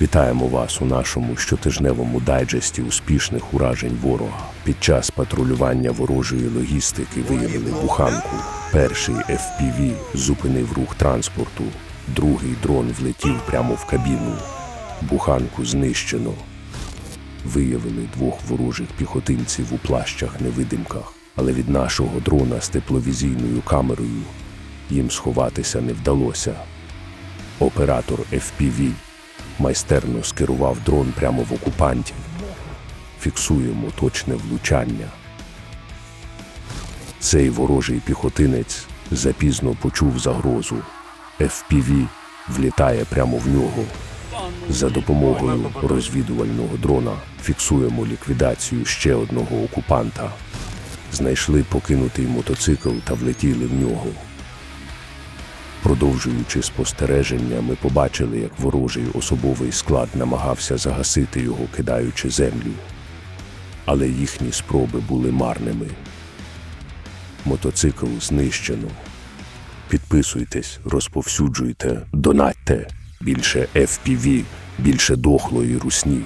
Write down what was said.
Вітаємо вас у нашому щотижневому дайджесті успішних уражень ворога. Під час патрулювання ворожої логістики виявили буханку. Перший FPV зупинив рух транспорту, другий дрон влетів прямо в кабіну. Буханку знищено. Виявили двох ворожих піхотинців у плащах-невидимках, але від нашого дрона з тепловізійною камерою їм сховатися не вдалося. Оператор FPV майстерно скерував дрон прямо в окупантів. Фіксуємо точне влучання. Цей ворожий піхотинець запізно почув загрозу. FPV влітає прямо в нього. За допомогою розвідувального дрона фіксуємо ліквідацію ще одного окупанта. Знайшли покинутий мотоцикл та влетіли в нього. Продовжуючи спостереження, ми побачили, як ворожий особовий склад намагався загасити його, кидаючи землю. Але їхні спроби були марними. Мотоцикл знищено. Підписуйтесь, розповсюджуйте, донатьте. Більше FPV, більше дохлої русні.